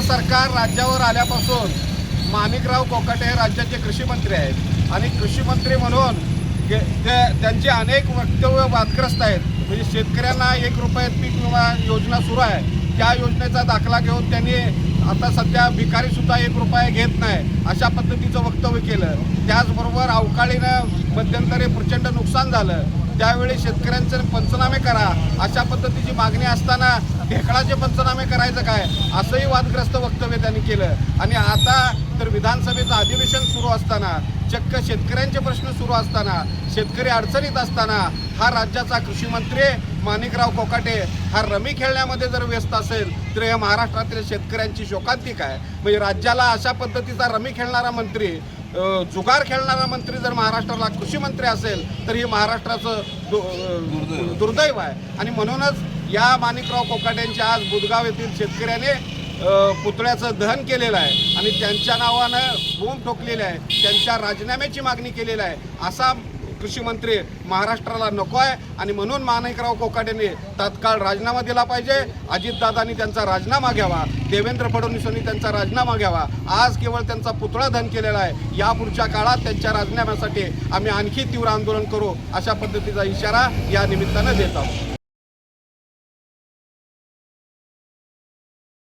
सरकार राज्यावर आल्यापासून माणिकराव कोकाटे हे राज्याचे कृषी मंत्री आहेत. आणि कृषी मंत्री म्हणून गे- ते त्यांची अनेक वक्तव्य वादग्रस्त आहेत. म्हणजे शेतकऱ्यांना एक रुपयात पीक विमा योजना सुरू आहे. त्या योजनेचा दाखला घेऊन त्यांनी आता सध्या भिकारी सुद्धा एक रुपया घेत नाही. अशा पद्धतीचं वक्तव्य केलं. त्याचबरोबर अवकाळीनं मध्यंतरी प्रचंड नुकसान झालं. त्यावेळी शेतकऱ्यांचे पंचनामे करा. अशा पद्धतीची मागणी असताना ढेकळाचे पंचनामे करायचं काय? असंही वादग्रस्त वक्तव्य त्यांनी केलं. आणि आता तर विधानसभेचं अधिवेशन सुरू असताना चक्क शेतकऱ्यांचे प्रश्न सुरू असताना शेतकरी अडचणीत असताना हा राज्याचा कृषी मंत्री माणिकराव कोकाटे. हा रमी खेळण्यामध्ये जर व्यस्त असेल तर या महाराष्ट्रातील शेतकऱ्यांची शोकांतिक आहे. म्हणजे राज्याला अशा पद्धतीचा रमी खेळणारा मंत्री जुगार खेळणारा मंत्री जर महाराष्ट्राला कृषी मंत्री असेल तर हे महाराष्ट्राचं दु- दुर्दैव आहे. आणि म्हणूनच या माणिकराव कोकाट्यांच्या आज बुदगाव येथील शेतकऱ्याने पुतळ्याचं दहन केलेलं आहे. आणि त्यांच्या नावानं बोंब ठोकलेलं आहे. त्यांच्या राजीनाम्याची मागणी केलेली आहे. असा कृषी मंत्री महाराष्ट्राला नको आहे. आणि म्हणून माणिकराव कोकाटेने तात्काळ राजीनामा दिला पाहिजे. अजितदादांनी त्यांचा राजीनामा घ्यावा. देवेंद्र फडणवीसांनी त्यांचा राजीनामा घ्यावा. आज केवळ त्यांचा पुतळा धन केलेला आहे. यापुढच्या काळात त्यांच्या राजीनाम्यासाठी आम्ही आणखी तीव्र आंदोलन करू अशा पद्धतीचा इशारा या निमित्तानं देत आहोत.